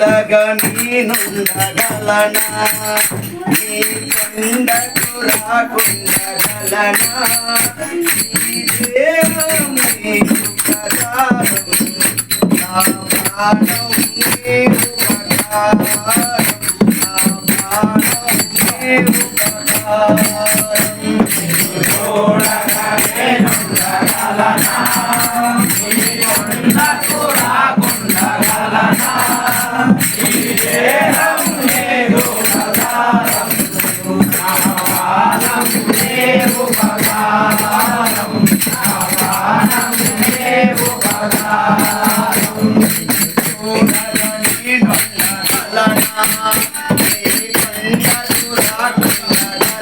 చూడగా నేనుండగలనా? నీ కొండకు రాకుండగలనా నీ దేహం నీకు నా ప్రాణం నీవు ప్రకారం నా ప్రాణం నీవు ప్రకారం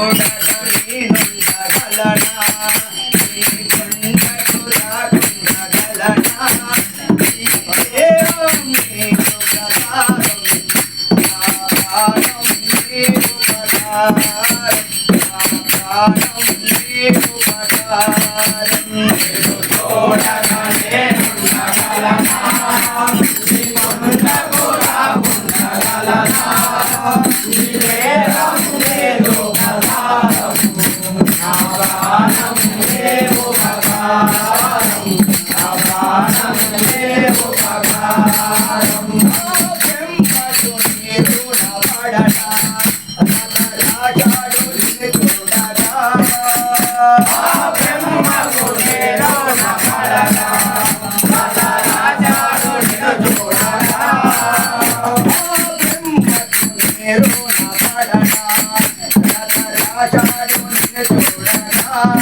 Oh,